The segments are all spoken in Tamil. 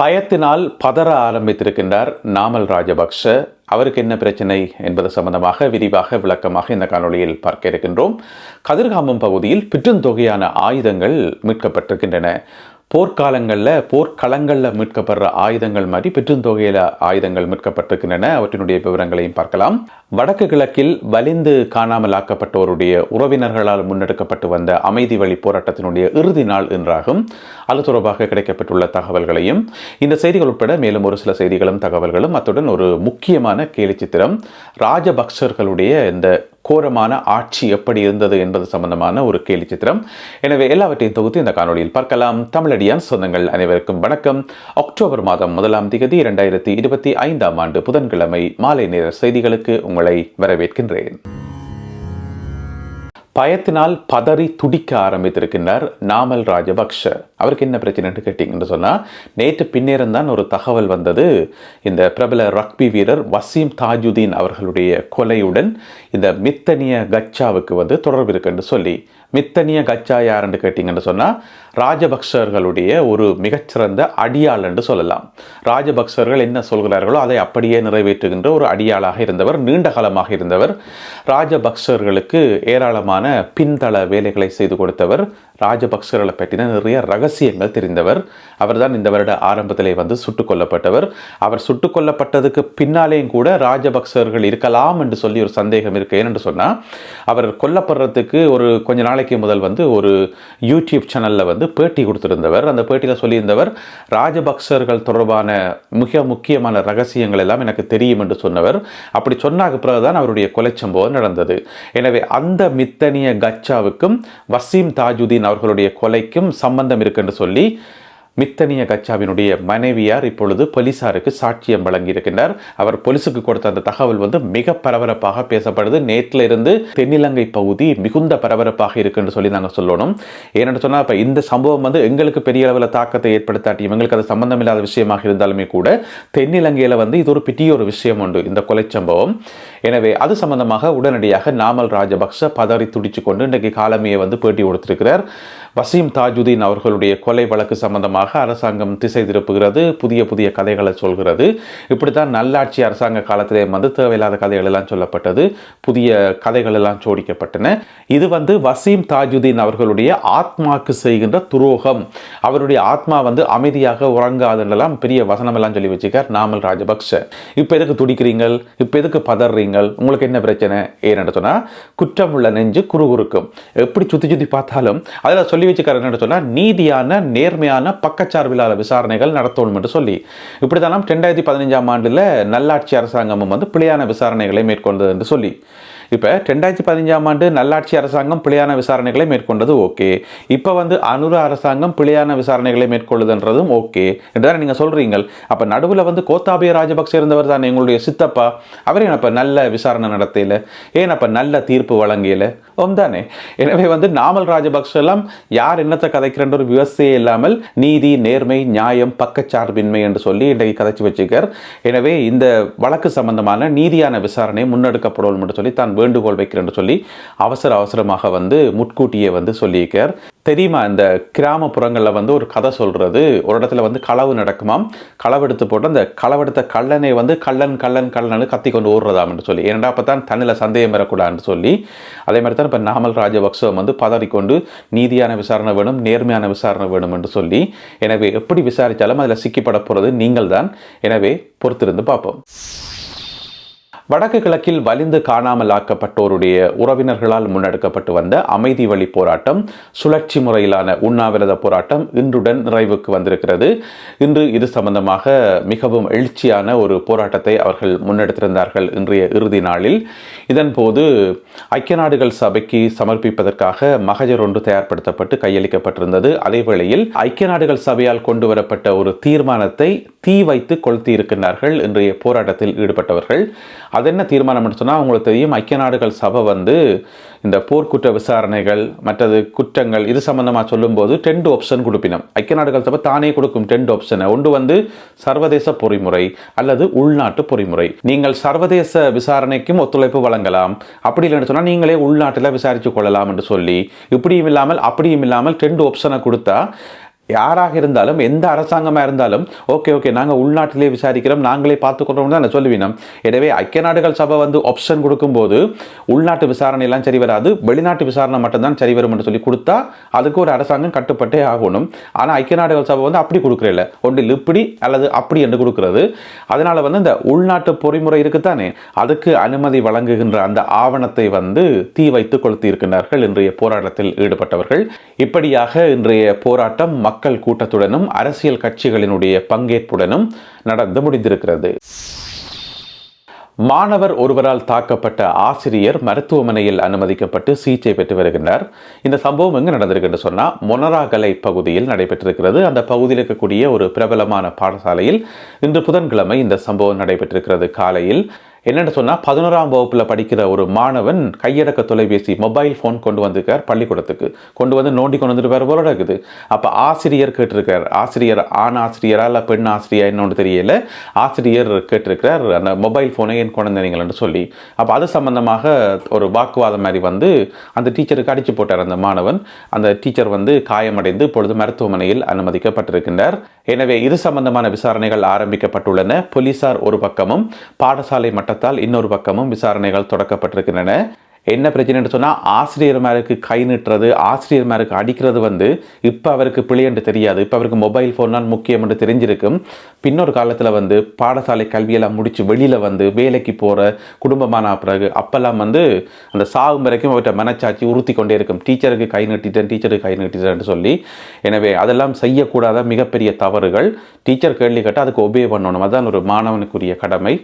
பயத்தினால் பதற ஆரம்பித்திருக்கின்றார் நாமல் ராஜபக்ஷ. அவருக்கு என்ன பிரச்சனை என்பது சம்பந்தமாக விரிவாக விளக்கமாக இந்த காணொளியில் பார்க்க இருக்கின்றோம். கதிர்காமம் பகுதியில் பிற்றுந்தொகையான ஆயுதங்கள் மீட்கப்பட்டிருக்கின்றன. போர்க்காலங்களில் போர்க்களங்களில் மீட்கப்படுற ஆயுதங்கள் மாதிரி பெற்றுந்தொகையில் ஆயுதங்கள் மீட்கப்பட்டிருக்கின்றன. அவற்றினுடைய விவரங்களையும் பார்க்கலாம். வடக்கு கிழக்கில் வலிந்து காணாமல் ஆக்கப்பட்டோருடைய உறவினர்களால் முன்னெடுக்கப்பட்டு வந்த அமைதி வழி போராட்டத்தினுடைய இறுதி நாள் என்றாகும் அது தொடர்பாக கிடைக்கப்பட்டுள்ள தகவல்களையும் இந்த செய்திகள் உட்பட மேலும் ஒரு சில செய்திகளும் தகவல்களும் அத்துடன் ஒரு முக்கியமான கேலி சித்திரம். ராஜபக்சர்களுடைய இந்த கோரமான ஆட்சி எப்படி இருந்தது என்பது சம்பந்தமான ஒரு கேலி சித்திரம். எனவே எல்லாவற்றையும் தொகுத்து இந்த காணொலியில் பார்க்கலாம். தமிழடியான் சொந்தங்கள் அனைவருக்கும் வணக்கம். அக்டோபர் மாதம் முதலாம் திகதி இரண்டாயிரத்தி இருபத்தி ஐந்தாம் ஆண்டு புதன்கிழமை மாலை நேர செய்திகளுக்கு உங்களை வரவேற்கின்றேன். பயத்தினால் பதறி துடிக்க ஆரம்பித்திருக்கின்றார் நாமல் ராஜபக்ஷ. அவருக்கு என்ன பிரச்சனைன்னு கேட்டிங்கன்னு சொன்னால் நேற்று பின்னேரம் தான் ஒரு தகவல் வந்தது. இந்த பிரபல ரக்பி வீரர் வசீம் தாஜுதீன் அவர்களுடைய கொலையுடன் இந்த மித்தனிய கச்சாவுக்கு வந்து தொடர்பு இருக்குன்னு சொல்லி மித்தனிய கச்சா யாருன்னு கேட்டிங்கன்னு சொன்னால் ராஜபக்சர்களுடைய ஒரு மிகச்சிறந்த அடியாள் என்று சொல்லலாம். ராஜபக்சர்கள் என்ன சொல்கிறார்களோ அதை அப்படியே நிறைவேற்றுகின்ற ஒரு அடியாளாக இருந்தவர் நீண்ட காலமாக இருந்தவர். ராஜபக்சர்களுக்கு ஏராளமான பின்தள வேலைகளை செய்து கொடுத்தவர் ராஜபக்சர்களை பற்றின நிறைய ரகசியங்கள் தெரிந்தவர். அவர்தான் இந்த வருட ஆரம்பத்திலே வந்து சுட்டுக் கொல்லப்பட்டவர் அவர் சுட்டுக் கொல்லப்பட்டதுக்கு பின்னாலேயும் கூட ராஜபக்சர்கள் இருக்கலாம் என்று சொல்லி ஒரு சந்தேகம் இருக்கு. ஏனென்று சொன்னால் அவர் கொல்லப்படுறதுக்கு ஒரு கொஞ்ச நாளைக்கு முதல் வந்து ஒரு யூடியூப் சேனலில் வந்து பேட்டி கொடுத்துருந்தவர். அந்த பேட்டியில் சொல்லியிருந்தவர் ராஜபக்சர்கள் தொடர்பான மிக முக்கியமான ரகசியங்கள் எல்லாம் எனக்கு தெரியும் என்று சொன்னவர். அப்படி சொன்னாக்கு பிறகுதான் அவருடைய கொலை சம்பவம் நடந்தது. எனவே அந்த மித்தனிய கச்சாவுக்கும் வசீம் தாஜுதீன் அவர்களுடைய கொலைக்கும் சம்பந்தம் இருக்குன்னு சொல்லி மித்தனிய கச்சாவினுடைய மனைவியார் இப்பொழுது போலீசாருக்கு சாட்சியம் வழங்கியிருக்கின்றார். அவர் போலீசுக்கு கொடுத்த அந்த தகவல் வந்து மிக பரபரப்பாக பேசப்படுது. நேற்றில் இருந்து தென்னிலங்கை பகுதி மிகுந்த பரபரப்பாக இருக்குன்னு சொல்லி நாங்கள் சொல்லணும். ஏன்னு சொன்னால் இப்போ இந்த சம்பவம் வந்து எங்களுக்கு பெரிய அளவில் தாக்கத்தை ஏற்படுத்தாட்டி எங்களுக்கு அது சம்பந்தம் இல்லாத விஷயமாக இருந்தாலுமே கூட தென்னிலங்கையில் வந்து இது ஒரு பெரிய ஒரு விஷயம் உண்டு இந்த கொலை சம்பவம். எனவே அது சம்பந்தமாக உடனடியாக நாமல் ராஜபக்ச பதறி துடிச்சு கொண்டு இன்றைக்கு காலமையை வந்து பேட்டி கொடுத்திருக்கிறார். வசீம் தாஜுதீன் அவர்களுடைய கொலை வழக்கு சம்பந்தமாக அரசாங்கம் திசை திருப்புகிறது. புதிய புதிய கதைகளை சொல்கிறது. இப்படித்தான் நல்லாட்சி அரசாங்க காலத்திலே வந்து தேவையில்லாத கதைகள் எல்லாம் சொல்லப்பட்டது. புதிய கதைகள் எல்லாம் சோடிக்கப்பட்டன இது வந்து வசீம் தாஜுதீன் அவர்களுடைய ஆத்மாக்கு செய்கின்ற துரோகம். அவருடைய ஆத்மா வந்து அமைதியாக உறங்காதுன்னெல்லாம் பெரிய வசனம் எல்லாம் சொல்லி வச்சுக்கார் நாமல் ராஜபக்ஷ. இப்போ எதுக்கு துடிக்கிறீங்கள்? இப்போ எதுக்கு பதறீங்கள்? உங்களுக்கு என்ன பிரச்சனை? ஏன்னு சொன்னால் குற்றம் உள்ள நெஞ்சு குறுகுறுக்கும். எப்படி சுற்றி சுற்றி பார்த்தாலும் அதில் சொல்லி வச்சுக்கார் என்ன சொன்னால் நீதியான நேர்மையான பக்கச்சார்பிலான விசாரணைகள் நடத்தணும் என்று சொல்லி. இப்படி தான் ரெண்டாயிரத்தி பதினஞ்சாம் ஆண்டில் நல்லாட்சி அரசாங்கமும் வந்து பிழையான விசாரணைகளை மேற்கொண்டது என்று சொல்லி. இப்போ ரெண்டாயிரத்தி பதினஞ்சாம் ஆண்டு நல்லாட்சி அரசாங்கம் பிழையான விசாரணைகளை மேற்கொண்டது ஓகே. இப்போ வந்து அனுர அரசாங்கம் பிழையான விசாரணைகளை மேற்கொள்ளுதுன்றதும் ஓகே. என்றுதான் நீங்கள் சொல்கிறீங்க அப்போ நடுவில் வந்து கோத்தாபய ராஜபக்சே இருந்தவர் தான் எங்களுடைய சித்தப்பா. அவர் அப்போ நல்ல விசாரணை நடத்தையில் ஏன் அப்போ நல்ல தீர்ப்பு வழங்கியல ஓம் தானே? எனவே வந்து நாமல் ராஜபக்ஷ எல்லாம் யார் என்னத்தை கதைக்கிறன்ற ஒரு விவசாயம் இல்லாமல் நீதி நேர்மை நியாயம் பக்கச்சார்பின்மை என்று சொல்லி இன்றைக்கு கதைச்சு வச்சுக்கார் எனவே இந்த வழக்கு சம்பந்தமான நீதியான விசாரணை முன்னெடுக்கப்படும் என்று சொல்லி தான் வேண்டுகோள் வைக்கிறேன் சொல்லி அவசர அவசரமாக வந்து முட்கூட்டியே வந்து சொல்லியிருக்கார். தெரியுமா இந்த கிராமப்புறங்களில் வந்து ஒரு கதை சொல்கிறது ஒரு இடத்துல வந்து களவு நடக்குமாம். களவெடுத்து போட்டு அந்த களவெடுத்த கல்லனை வந்து கள்ளன் கள்ளன் கல்லனு கத்தி கொண்டு ஓடுறதாம்னு சொல்லி. ஏன்டா அப்போ தான் தண்ணியில் சந்தேகம் வரக்கூடாதுன்னு சொல்லி. அதே மாதிரி தான் இப்போ நாமல் ராஜபக்சவம் வந்து பதறிக்கொண்டு நீதியான விசாரணை வேணும் நேர்மையான விசாரணை வேணும் என்று சொல்லி. எனவே எப்படி விசாரித்தாலும் அதில் சிக்கிப்பட போகிறது நீங்கள் தான் எனவே பொறுத்திருந்து பார்ப்போம். வடக்கு கிழக்கில் வலிந்து காணாமல் ஆக்கப்பட்டோருடைய உறவினர்களால் முன்னெடுக்கப்பட்டு வந்த அமைதி வழி போராட்டம் சுழற்சி முறையிலான உண்ணாவிரத போராட்டம் இன்றுடன் நிறைவுக்கு வந்திருக்கிறது. இன்று இது சம்பந்தமாக மிகவும் எழுச்சியான ஒரு போராட்டத்தை அவர்கள் முன்னெடுத்திருந்தார்கள் இன்றைய இறுதி நாளில். இதன்போது ஐக்கிய நாடுகள் சபைக்கு சமர்ப்பிப்பதற்காக மகஜர் ஒன்று தயார்படுத்தப்பட்டு கையளிக்கப்பட்டிருந்தது. அதே வேளையில் ஐக்கிய நாடுகள் சபையால் கொண்டு வரப்பட்ட ஒரு தீர்மானத்தை தீ வைத்து கொளுத்தி இருக்கின்றார்கள் இன்றைய போராட்டத்தில் ஈடுபட்டவர்கள். அது என்ன தீர்மானம் சொன்னால் உங்களுக்கு தெரியும் ஐக்கிய நாடுகள் சபை வந்து இந்த போர்க்குற்ற விசாரணைகள் மற்றது குற்றங்கள் இது சம்பந்தமாக சொல்லும்போது டென்ட் ஆப்ஷன் கொடுப்பினோம். ஐக்கிய நாடுகள் சபை தானே கொடுக்கும் டென்ட் ஆப்ஷனை ஒன்று வந்து சர்வதேச பொறிமுறை அல்லது உள்நாட்டு பொறிமுறை. நீங்கள் சர்வதேச விசாரணைக்கும் ஒத்துழைப்பு வழங்கலாம். அப்படி இல்லைன்னு சொன்னால் நீங்களே உள்நாட்டில் விசாரித்து கொள்ளலாம் என்று சொல்லி இப்படியும் இல்லாமல் அப்படியும் இல்லாமல் டென்ட் ஆப்ஷனை கொடுத்தா யாராக இருந்தாலும் எந்த அரசாங்கமாக இருந்தாலும் ஓகே ஓகே நாங்கள் உள்நாட்டிலே விசாரிக்கிறோம் நாங்களே பார்த்துக்கிறோம் தான் சொல்லுவீனம் எனவே ஐக்கிய நாடுகள் சபை வந்து ஆப்ஷன் கொடுக்கும்போது உள்நாட்டு விசாரணையெல்லாம் சரி வராது வெளிநாட்டு விசாரணை மட்டும்தான் சரி வரும் என்று சொல்லி கொடுத்தா அதுக்கு ஒரு அரசாங்கம் கட்டுப்பட்டே ஆகணும். ஆனால் ஐக்கிய நாடுகள் சபை வந்து அப்படி கொடுக்குறதில்ல ஒன்றில் இப்படி அல்லது அப்படி என்று கொடுக்கறது. அதனால் வந்து இந்த உள்நாட்டு பொறிமுறை இருக்குத்தானே அதுக்கு அனுமதி வழங்குகின்ற அந்த ஆவணத்தை வந்து தீ வைத்து கொளுத்தி இருக்கின்றார்கள் இன்றைய போராட்டத்தில் ஈடுபட்டவர்கள். இப்படியாக இன்றைய போராட்டம் மக்கள் கூட்டத்துடனும் அரசியல் கட்சிகளினுடைய பங்கேற்புடனும் நடந்து முடிந்திருக்கிறது. மாணவர் ஒருவரால் தாக்கப்பட்ட ஆசிரியர் மருத்துவமனையில் அனுமதிக்கப்பட்டு சிகிச்சை பெற்று வருகின்றார். இந்த சம்பவம் எங்கு நடந்திருக்கு சொன்னால் மொனராகலை பகுதியில் நடைபெற்றிருக்கிறது. அந்த பகுதியில் இருக்கக்கூடிய ஒரு பிரபலமான பாடசாலையில் இன்று புதன்கிழமை இந்த சம்பவம் நடைபெற்றிருக்கிறது. காலையில் என்னென்னு சொன்னால் பதினோராம் வகுப்பில் படிக்கிற ஒரு மாணவன் கையடக்க தொலைபேசி மொபைல் ஃபோன் கொண்டு வந்திருக்கார் பள்ளிக்கூடத்துக்கு. கொண்டு வந்து நோண்டி கொண்டு வந்துட்டு வேறு போல இருக்குது. அப்போ ஆசிரியர் கேட்டிருக்கார். ஆசிரியர் ஆண் ஆசிரியரா இல்லை பெண் ஆசிரியர் என்னன்னு தெரியல. ஆசிரியர் கேட்டிருக்கிறார் அந்த மொபைல் ஃபோனை ஏன் குழந்தைங்கள்னு சொல்லி. அப்போ அது சம்மந்தமாக ஒரு வாக்குவாதம் மாதிரி வந்து அந்த டீச்சருக்கு அடித்து போட்டார் அந்த மாணவன். அந்த டீச்சர் வந்து காயமடைந்து இப்பொழுது மருத்துவமனையில் அனுமதிக்கப்பட்டிருக்கின்றார். எனவே இது சம்பந்தமான விசாரணைகள் ஆரம்பிக்கப்பட்டுள்ளன. போலீசார் ஒரு பக்கமும் பாடசாலை சட்டத்தால் இன்னொரு பக்கமும் விசாரணைகள் தொடக்கப்பட்டிருக்கின்றன. என்ன பிரச்சனைன்னு சொன்னால் ஆசிரியர் மேருக்கு கை நீட்டுறது ஆசிரியர் மேருக்கு அடிக்கிறது வந்து இப்போ அவருக்கு பிழை தெரியாது. இப்போ அவருக்கு மொபைல் ஃபோன் தான் முக்கியம் என்று தெரிஞ்சிருக்கும். பின்னொரு காலத்தில் வந்து பாடசாலை கல்வியெல்லாம் முடித்து வெளியில் வந்து வேலைக்கு போகிற குடும்பமான பிறகு அப்போல்லாம் வந்து அந்த சாகும் வரைக்கும் அவர்கிட்ட மனச்சாட்சி உறுத்தி கொண்டே இருக்கும். டீச்சருக்கு கை நீட்டிட்டேன் டீச்சருக்கு கை நீட்டிட்டேன்னு சொல்லி. எனவே அதெல்லாம் செய்யக்கூடாத மிகப்பெரிய தவறுகள். டீச்சர் கேள்வி கேட்டால் அதுக்கு ஒபே பண்ணணும். அதுதான் ஒரு மாணவனுக்குரிய கடமை.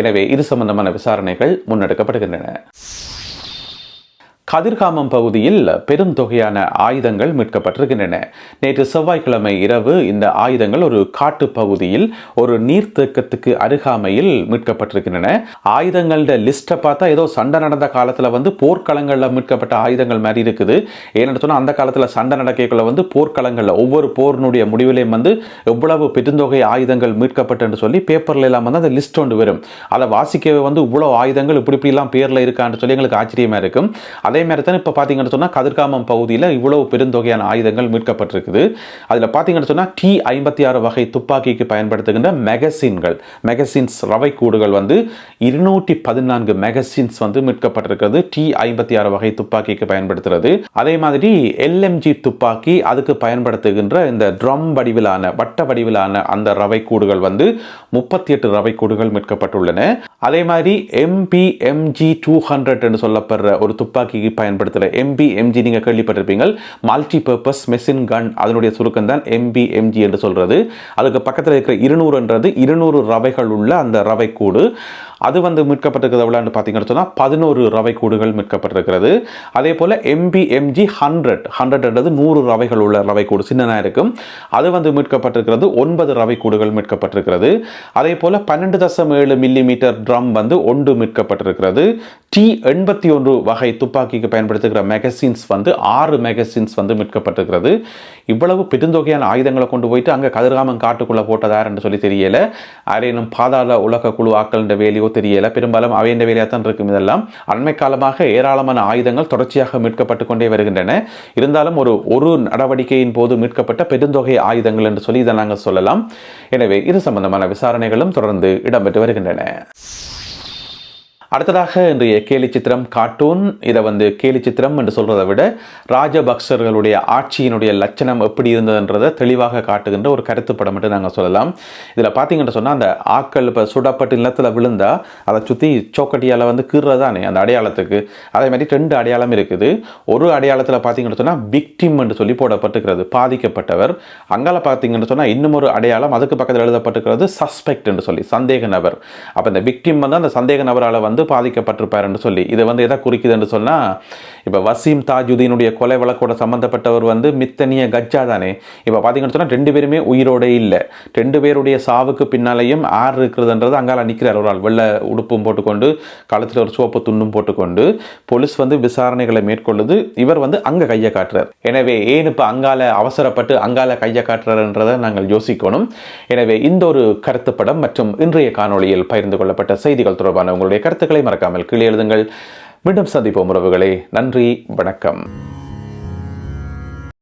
எனவே இது சம்பந்தமான விசாரணைகள் முன்னெடுக்கப்படுகின்றன. கதிர்காமம் பகுதியில் பெருந்தொகையான ஆயுதங்கள் மீட்கப்பட்டிருக்கின்றன. நேற்று செவ்வாய்க்கிழமை இரவு இந்த ஆயுதங்கள் ஒரு காட்டு பகுதியில் ஒரு நீர்த்தேக்கத்துக்கு அருகாமையில் மீட்கப்பட்டிருக்கின்றன. ஆயுதங்களோட லிஸ்ட்டை பார்த்தா ஏதோ சண்டை நடந்த காலத்தில் வந்து போர்க்களங்களில் மீட்கப்பட்ட ஆயுதங்கள் மாதிரி இருக்குது. ஏன்னு சொன்னால் அந்த காலத்தில் சண்டை நடக்கக்குள்ள வந்து போர்க்களங்களில் ஒவ்வொரு போரினுடைய முடிவிலையும் வந்து எவ்வளவு பெருந்தொகை ஆயுதங்கள் மீட்கப்பட்டுன்னு சொல்லி பேப்பரில் எல்லாம் வந்து அந்த லிஸ்ட் ஒன்று வரும். அதை வாசிக்கவே வந்து இவ்வளோ ஆயுதங்கள் இப்படி இப்படிலாம் பேரில் இருக்கான்னு சொல்லி எங்களுக்கு ஆச்சரியமாக இருக்கும். அதே அதே மாதிரி தான் இப்போ பார்த்தீங்கன்னு சொன்னால் கதிர்காமம் பகுதியில் இவ்வளவு பெருந்தொகையான ஆயுதங்கள் மீட்கப்பட்டிருக்குது. அதில் பார்த்தீங்கன்னு சொன்னால் டி ஐம்பத்தி ஆறு வகை துப்பாக்கிக்கு பயன்படுத்துகின்ற மெகசின்கள் மெகசின்ஸ் ரவை கூடுகள் வந்து இருநூற்றி பதினான்கு மெகசின்ஸ் வந்து மீட்கப்பட்டிருக்கிறது. டி ஐம்பத்தி ஆறு வகை துப்பாக்கிக்கு பயன்படுத்துறது. அதே மாதிரி எல்எம்ஜி துப்பாக்கி அதுக்கு பயன்படுத்துகின்ற இந்த ட்ரம் வடிவிலான வட்ட வடிவிலான அந்த ரவை கூடுகள் வந்து முப்பத்தி எட்டு ரவை கூடுகள் மீட்கப்பட்டுள்ளன. அதே மாதிரி எம்பி எம்ஜி டூ ஹண்ட்ரட் என்று சொல்லப்படுற ஒரு துப்பாக்கிக்கு பயன்படுத்துகிற எம்பி எம்ஜி நீங்கள் கேள்விப்பட்டிருப்பீங்க மல்டி பர்பஸ் மெஷின் கன் அதனுடைய சுருக்கம் தான் எம்பி எம்ஜி என்று சொல்கிறது அதுக்கு பக்கத்தில் இருக்கிற இருநூறுன்றது இருநூறு ரவைகள் உள்ள அந்த ரவை கூடு அது வந்து மீட்கப்பட்டிருக்கிறது எவ்வளோன்னு பார்த்தீங்கன்னு சொன்னால் பதினோரு ரவை கூடுகள் மீட்கப்பட்டிருக்கிறது. அதே போல் எம்பி எம்ஜி ஹண்ட்ரட் ஹண்ட்ரட்ன்றது நூறு ரவைகள் உள்ள ரவை கூடு சின்னதாக இருக்கும். அது வந்து மீட்கப்பட்டிருக்கிறது ஒன்பது ரவை கூடுகள் மீட்கப்பட்டிருக்கிறது. அதே போல் பன்னெண்டு தசம் ஏழு மில்லி மீட்டர் ட்ரம் வந்து ஒன்று மீட்கப்பட்டிருக்கிறது. டி எண்பத்தி ஒன்று வகை துப்பாக்கிக்கு பயன்படுத்துகிற மெகசின்ஸ் வந்து ஆறு மெகசின்ஸ் வந்து மீட்கப்பட்டிருக்கிறது. இவ்வளவு பெருந்தொகையான ஆயுதங்களை கொண்டு போயிட்டு அங்கே கதிர்காமம் காட்டுக்குள்ளே போட்டதாருன்னு சொல்லி தெரியலை. அரேனும் பாதாள உலக குழு ஆக்கள்ன்ற வேலையோ தெரியல. பெரும்பாலும் அவையின் வேலையாக தான் இருக்கும் இதெல்லாம். அண்மை காலமாக ஏராளமான ஆயுதங்கள் தொடர்ச்சியாக மீட்கப்பட்டு கொண்டே வருகின்றன. இருந்தாலும் ஒரு ஒரு நடவடிக்கையின் போது மீட்கப்பட்ட பெருந்தொகை ஆயுதங்கள் என்று சொல்லி இதை நாங்கள் சொல்லலாம். எனவே இது சம்பந்தமான விசாரணைகளும் தொடர்ந்து இடம்பெற்று வருகின்றன. அடுத்ததாக இன்றைய கேலி சித்திரம் கார்ட்டூன். இதை வந்து கேலி சித்திரம் என்று சொல்கிறத விட ராஜபக்சர்களுடைய ஆட்சியினுடைய லட்சணம் எப்படி இருந்ததுன்றதை தெளிவாக காட்டுகின்ற ஒரு கருத்து படம் மட்டும் நாங்கள் சொல்லலாம். இதில் பார்த்தீங்கன்னு சொன்னால் அந்த ஆக்கள் இப்போ சுடப்பட்டு நிலத்தில் விழுந்தால் அதை சுற்றி சோக்கட்டியால் வந்து கீறுறதானே அந்த அடையாளத்துக்கு. அதே மாதிரி ரெண்டு அடையாளம் இருக்குது. ஒரு அடையாளத்தில் பார்த்தீங்கன்னு சொன்னால் விக்டிம் என்று சொல்லி போடப்பட்டுக்கிறது பாதிக்கப்பட்டவர். அங்கால பார்த்தீங்கன்னு சொன்னால் இன்னும் ஒரு அடையாளம் அதுக்கு பக்கத்தில் எழுதப்பட்டுக்கிறது சஸ்பெக்ட் என்று சொல்லி சந்தேக நபர். அப்போ இந்த விக்டிம் வந்து அந்த சந்தேக நபரால் வந்து பாதிக்கப்பட்டிருப்பாருன்னு சொல்லி. இதை வந்து எதை குறிக்குதுன்னு சொன்னால் இப்போ வசீம் தாஜுதீனுடைய கொலை வழக்கோட சம்மந்தப்பட்டவர் வந்து மித்தனிய கஜ்ஜா தானே. இப்போ பார்த்தீங்கன்னு சொன்னால் ரெண்டு பேருமே உயிரோட இல்லை. ரெண்டு பேருடைய சாவுக்கு பின்னாலேயும் ஆறு இருக்கிறதுன்றது அங்கால நிற்கிறார் ஒரு ஆள். வெள்ளை உடுப்பும் போட்டுக்கொண்டு காலத்தில் ஒரு சோப்பு துண்டும் போட்டுக்கொண்டு போலீஸ் வந்து விசாரணைகளை மேற்கொள்ளுது. இவர் வந்து அங்கே கையை காட்டுறார். எனவே ஏன் இப்போ அங்கால அவசரப்பட்டு அங்கால கையை காட்டுறாருன்றதை நாங்கள் யோசிக்கணும். எனவே இந்த ஒரு கருத்துப்படம் மற்றும் இன்றைய காணொளியில் பகிர்ந்து கொள்ளப்பட்ட செய்திகள் தொடர்பான உங்களுடைய கருத்துக்களை மறக்காமல் கீழே எழுதுங்கள். மீண்டும் சந்திப்போம் உறவுகளே. நன்றி வணக்கம்.